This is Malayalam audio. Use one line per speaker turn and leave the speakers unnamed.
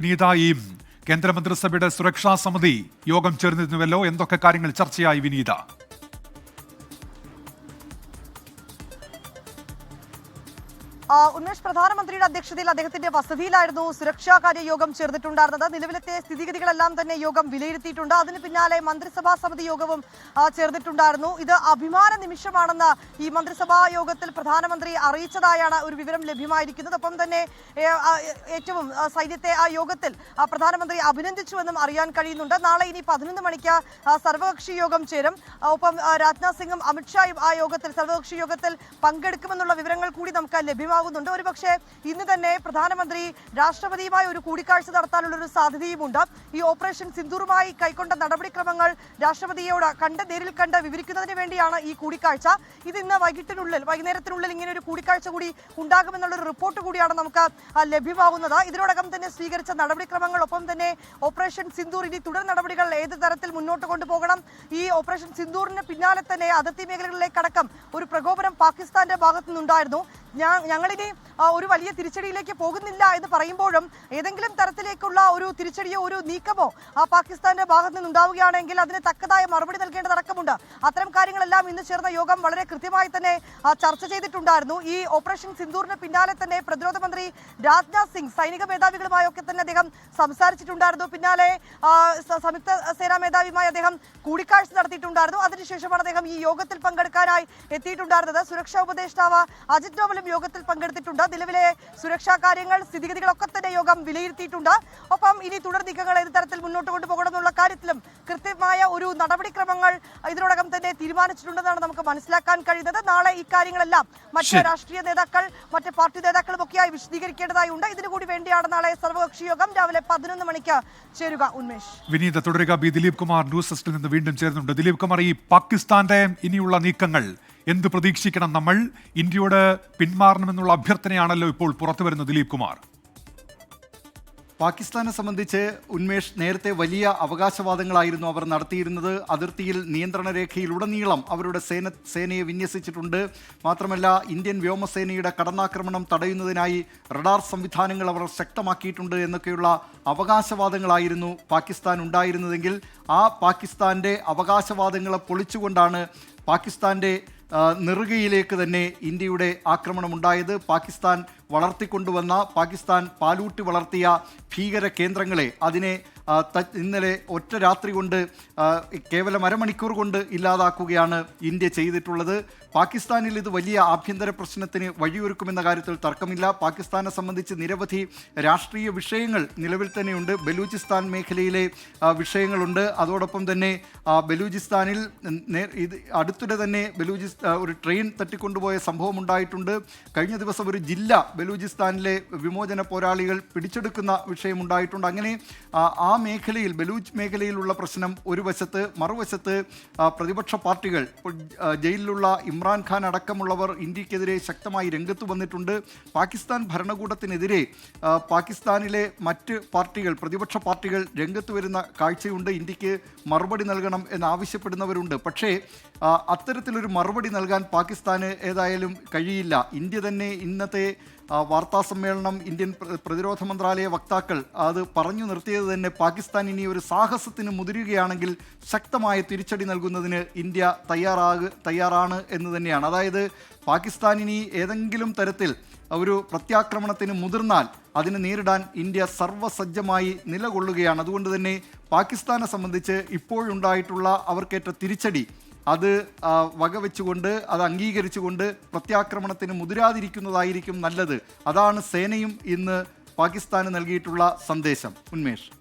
വിനീത ഈ കേന്ദ്രമന്ത്രിസഭയുടെ സുരക്ഷാ സമിതി യോഗം ചേർന്നിരുന്നുവല്ലോ? എന്തൊക്കെ കാര്യങ്ങൾ ചർച്ചയായി വിനീത?
ഉന്മേഷ് പ്രധാനമന്ത്രിയുടെ അധ്യക്ഷതയിൽ അദ്ദേഹത്തിന്റെ വസതിയിലായിരുന്നു സുരക്ഷാ കാര്യ യോഗം ചേർന്നിട്ടുണ്ടായിരുന്നത്. നിലവിലത്തെ സ്ഥിതിഗതികളെല്ലാം തന്നെ യോഗം വിലയിരുത്തിയിട്ടുണ്ട്. അതിന് പിന്നാലെ മന്ത്രിസഭാ സമിതി യോഗവും ചേർന്നിട്ടുണ്ടായിരുന്നു. ഇത് അഭിമാന നിമിഷമാണെന്ന് ഈ മന്ത്രിസഭാ യോഗത്തിൽ പ്രധാനമന്ത്രി അറിയിച്ചതായാണ് ഒരു വിവരം ലഭ്യമായിരിക്കുന്നത്. ഒപ്പം തന്നെ ഏറ്റവും സൈന്യത്തെ ആ യോഗത്തിൽ പ്രധാനമന്ത്രി അഭിനന്ദിച്ചുവെന്നും അറിയാൻ കഴിയുന്നുണ്ട്. നാളെ ഇനി പതിനൊന്ന് മണിക്ക് സർവകക്ഷി യോഗം ചേരും. ഒപ്പം രാജ്നാഥ് സിംഗും അമിത്ഷായും ആ യോഗത്തിൽ സർവകക്ഷി യോഗത്തിൽ പങ്കെടുക്കുമെന്നുള്ള വിവരങ്ങൾ കൂടി നമുക്ക് ലഭ്യമാകുന്നുണ്ട് ഒരുപക്ഷെ ഇന്ന് തന്നെ പ്രധാനമന്ത്രി രാഷ്ട്രപതിയുമായി ഒരു കൂടിക്കാഴ്ച നടത്താനുള്ള ഒരു സാധ്യതയുമുണ്ട്. ഈ ഓപ്പറേഷൻ സിന്ദൂറുമായി കൈക്കൊണ്ട നടപടിക്രമങ്ങൾ രാഷ്ട്രപതിയോട് കണ്ട് നേരിൽ കണ്ട് വിവരിക്കുന്നതിന് വേണ്ടിയാണ് ഈ കൂടിക്കാഴ്ച. ഇത് ഇന്ന് വൈകിട്ടിനുള്ളിൽ വൈകുന്നേരത്തിനുള്ളിൽ ഇങ്ങനെ ഒരു കൂടിക്കാഴ്ച കൂടി ഉണ്ടാകുമെന്നുള്ളൊരു റിപ്പോർട്ട് കൂടിയാണ് നമുക്ക് ലഭ്യമാകുന്നത് ഇതിനോടകം തന്നെ സ്വീകരിച്ച നടപടിക്രമങ്ങൾ ഒപ്പം തന്നെ ഓപ്പറേഷൻ സിന്ദൂർ ഇനി തുടർ നടപടികൾ ഏത് തരത്തിൽ മുന്നോട്ട് കൊണ്ടുപോകണം? ഈ ഓപ്പറേഷൻ സിന്ദൂറിന് പിന്നാലെ തന്നെ അതിർത്തി മേഖലകളിലേക്കടക്കം ഒരു പ്രകോപനം പാകിസ്ഥാന്റെ ഭാഗത്തു നിന്നുണ്ടായിരുന്നു ഞാൻ ഞങ്ങളിനി ഒരു വലിയ തിരിച്ചടിയിലേക്ക് പോകുന്നില്ല എന്ന് പറയുമ്പോഴും ഏതെങ്കിലും തരത്തിലേക്കുള്ള ഒരു തിരിച്ചടിയോ ഒരു നീക്കമോ ആ പാകിസ്ഥാന്റെ ഭാഗത്ത് നിന്നുണ്ടാവുകയാണെങ്കിൽ അതിന് തക്കതായ മറുപടി നൽകേണ്ടതടക്കമുണ്ട്. അത്തരം കാര്യങ്ങളെല്ലാം ഇന്ന് ചേർന്ന യോഗം വളരെ കൃത്യമായി തന്നെ ചർച്ച ചെയ്തിട്ടുണ്ടായിരുന്നു. ഈ ഓപ്പറേഷൻ സിന്ദൂറിന് പിന്നാലെ തന്നെ പ്രതിരോധ മന്ത്രി രാജ്നാഥ് സിംഗ് സൈനിക മേധാവികളുമായൊക്കെ തന്നെ അദ്ദേഹം സംസാരിച്ചിട്ടുണ്ടായിരുന്നു. പിന്നാലെ സംയുക്ത സേനാ മേധാവിയുമായി അദ്ദേഹം കൂടിക്കാഴ്ച നടത്തിയിട്ടുണ്ടായിരുന്നു. അതിനുശേഷമാണ് അദ്ദേഹം ഈ യോഗത്തിൽ പങ്കെടുക്കാനായി എത്തിയിട്ടുണ്ടായിരുന്നത്. സുരക്ഷാ ഉപദേഷ്ടാവ് അജിത് ഡോവലും യോഗത്തിൽ പങ്കെടുത്തിട്ടുണ്ട്. നിലവിലെ സുരക്ഷാ കാര്യങ്ങൾ സ്ഥിതിഗതികളൊക്കെ തന്നെ യോഗം വിലയിരുത്തിയിട്ടുണ്ട്. ഒപ്പം ഇനി തുടർ നീക്കങ്ങൾ ഏത് തരത്തിൽ മുന്നോട്ട് കൊണ്ടുപോകണം എന്നുള്ള കാര്യത്തിലും കൃത്യമായ ഒരു നടപടിക്രമങ്ങൾ ഇതിനോടകം തന്നെ തീരുമാനിച്ചിട്ടുണ്ടെന്നാണ് നമുക്ക് മനസ്സിലാക്കാൻ കഴിയുന്നത്. നാളെ കാര്യങ്ങളെല്ലാം മറ്റ് രാഷ്ട്രീയ നേതാക്കൾ മറ്റ് പാർട്ടി നേതാക്കളും ഒക്കെയായി വിശദീകരിക്കേണ്ടതായി ഉണ്ട്. ഇതിനു കൂടി വേണ്ടിയാണ് നാളെ സർവകക്ഷി യോഗം രാവിലെ പതിനൊന്ന് മണിക്ക് ചേരുക ഉന്മേഷ്.
വിനീത തുടരുക. ബി ദിലീപ് കുമാർ ന്യൂസ് ഡെസ്കിൽ നിന്ന് വീണ്ടും ചേർന്നുണ്ട് ദിലീപ് കുമാർ ഈ പാകിസ്ഥാന്റെ ഇനിയുള്ള നീക്കങ്ങൾ എന്ത് പ്രതീക്ഷിക്കണം നമ്മൾ? ഇന്ത്യയോട് പിന്മാറണമെന്നുള്ള അഭ്യർത്ഥനയാണല്ലോ ഇപ്പോൾ പുറത്തു വരുന്നത് ദിലീപ് കുമാർ.
പാകിസ്ഥാനെ സംബന്ധിച്ച് ഉന്മേഷ് നേരത്തെ വലിയ അവകാശവാദങ്ങളായിരുന്നു അവർ നടത്തിയിരുന്നത്. അതിർത്തിയിൽ നിയന്ത്രണ രേഖയിലുടനീളം അവരുടെ സേന സേനയെ വിന്യസിച്ചിട്ടുണ്ട്. മാത്രമല്ല ഇന്ത്യൻ വ്യോമസേനയുടെ കടന്നാക്രമണം തടയുന്നതിനായി റഡാർ സംവിധാനങ്ങൾ അവർ ശക്തമാക്കിയിട്ടുണ്ട് എന്നൊക്കെയുള്ള അവകാശവാദങ്ങളായിരുന്നു പാകിസ്ഥാൻ ഉണ്ടായിരുന്നതെങ്കിൽ ആ പാകിസ്ഥാന്റെ അവകാശവാദങ്ങളെ പൊളിച്ചുകൊണ്ടാണ് പാകിസ്ഥാന്റെ നെറുകയിലേക്ക് തന്നെ ഇന്ത്യയുടെ ആക്രമണമുണ്ടായത്. പാകിസ്ഥാൻ വളർത്തിക്കൊണ്ടുവന്ന പാകിസ്ഥാൻ പാലൂട്ടി വളർത്തിയ ഭീകര കേന്ദ്രങ്ങളെ അതിനെ ഇന്നലെ ഒറ്റ രാത്രി കൊണ്ട് കേവലം അരമണിക്കൂർ കൊണ്ട് ഇല്ലാതാക്കുകയാണ് ഇന്ത്യ ചെയ്തിട്ടുള്ളത്. പാകിസ്ഥാനിൽ ഇത് വലിയ ആഭ്യന്തര പ്രശ്നത്തിന് വഴിയൊരുക്കുമെന്ന കാര്യത്തിൽ തർക്കമില്ല. പാകിസ്ഥാനെ സംബന്ധിച്ച് നിരവധി രാഷ്ട്രീയ വിഷയങ്ങൾ നിലവിൽ തന്നെയുണ്ട്. ബലൂചിസ്ഥാൻ മേഖലയിലെ വിഷയങ്ങളുണ്ട്. അതോടൊപ്പം തന്നെ ബലൂചിസ്ഥാനിൽ ഇത് അടുത്തിടെ തന്നെ ബലൂചിസ്ഥാൻ ഒരു ട്രെയിൻ തട്ടിക്കൊണ്ടുപോയ സംഭവം ഉണ്ടായിട്ടുണ്ട്. കഴിഞ്ഞ ദിവസം ഒരു ജില്ല ബലൂചിസ്ഥാനിലെ വിമോചന പോരാളികൾ പിടിച്ചെടുക്കുന്ന വിഷയമുണ്ടായിട്ടുണ്ട് അങ്ങനെ ആ, ആ മേഖലയിൽ ബലൂച്ച് മേഖലയിലുള്ള പ്രശ്നം ഒരു വശത്ത് മറുവശത്ത് പ്രതിപക്ഷ പാർട്ടികൾ ജയിലിലുള്ള ഇമ്രാൻഖാൻ അടക്കമുള്ളവർ ഇന്ത്യക്കെതിരെ ശക്തമായി രംഗത്ത് വന്നിട്ടുണ്ട്. പാകിസ്ഥാൻ ഭരണകൂടത്തിനെതിരെ പാകിസ്ഥാനിലെ മറ്റ് പാർട്ടികൾ പ്രതിപക്ഷ പാർട്ടികൾ രംഗത്ത് വരുന്ന കാഴ്ചയുണ്ട്. ഇന്ത്യയ്ക്ക് മറുപടി നൽകണം എന്നാവശ്യപ്പെടുന്നവരുണ്ട് പക്ഷേ അത്തരത്തിലൊരു മറുപടി നൽകാൻ പാകിസ്ഥാന് ഏതായാലും കഴിയില്ല. ഇന്ത്യ തന്നെ ഇന്നത്തെ വാർത്താ സമ്മേളനം ഇന്ത്യൻ പ്രതിരോധ മന്ത്രാലയ വക്താക്കൾ അത് പറഞ്ഞു നിർത്തിയത് തന്നെ പാകിസ്ഥാൻ ഇനി ഒരു സാഹസത്തിന് മുതിരുകയാണെങ്കിൽ ശക്തമായ തിരിച്ചടി നൽകുന്നതിന് ഇന്ത്യ തയ്യാറാക തയ്യാറാണ് എന്ന് തന്നെയാണ്. അതായത് പാകിസ്ഥാൻ ഇനി ഏതെങ്കിലും തരത്തിൽ ഒരു പ്രത്യാക്രമണത്തിന് മുതിർന്നാൽ അതിനെ നേരിടാൻ ഇന്ത്യ സർവസജ്ജമായി നിലകൊള്ളുകയാണ്. അതുകൊണ്ട് തന്നെ പാകിസ്ഥാനെ സംബന്ധിച്ച് ഇപ്പോഴുണ്ടായിട്ടുള്ള അവർക്കേറ്റ തിരിച്ചടി അത് വകവെച്ചുകൊണ്ട് അത് അംഗീകരിച്ചുകൊണ്ട് പ്രത്യാക്രമണത്തിന് മുതിരാതിരിക്കുന്നതായിരിക്കും നല്ലത്. അതാണ് സേനയും ഇന്ന് പാകിസ്ഥാന് നൽകിയിട്ടുള്ള സന്ദേശം. ഉന്മേഷ്.